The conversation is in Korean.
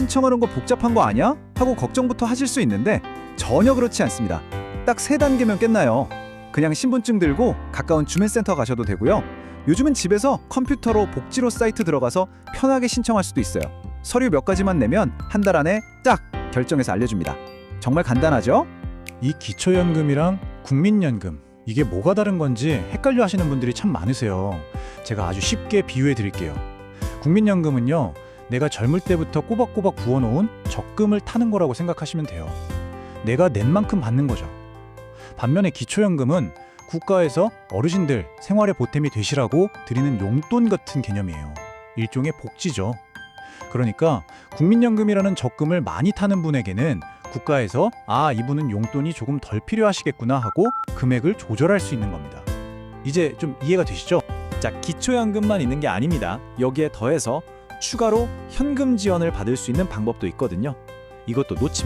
신청하는 거 복잡한 거 아니야? 하고 걱정부터 하실 수 있는데 전혀 그렇지 않습니다. 딱 세 단계면 끝나요. 그냥 신분증 들고 가까운 주민센터 가셔도 되고요. 요즘은 집에서 컴퓨터로 복지로 사이트 들어가서 편하게 신청할 수도 있어요. 서류 몇 가지만 내면 한 달 안에 딱 결정해서 알려줍니다. 정말 간단하죠? 이 기초연금이랑 국민연금 이게 뭐가 다른 건지 헷갈려 하시는 분들이 참 많으세요. 제가 아주 쉽게 비유해 드릴게요. 국민연금은요, 내가 젊을 때부터 꼬박꼬박 부어놓은 적금을 타는 거라고 생각하시면 돼요. 내가 낸 만큼 받는 거죠. 반면에 기초연금은 국가에서 어르신들 생활의 보탬이 되시라고 드리는 용돈 같은 개념이에요. 일종의 복지죠. 그러니까 국민연금이라는 적금을 많이 타는 분에게는 국가에서 아 이분은 용돈이 조금 덜 필요하시겠구나 하고 금액을 조절할 수 있는 겁니다. 이제 좀 이해가 되시죠? 자, 기초연금만 있는 게 아닙니다. 여기에 더해서 추가로 현금 지원을 받을 수 있는 방법도 있거든요. 이것도 놓치면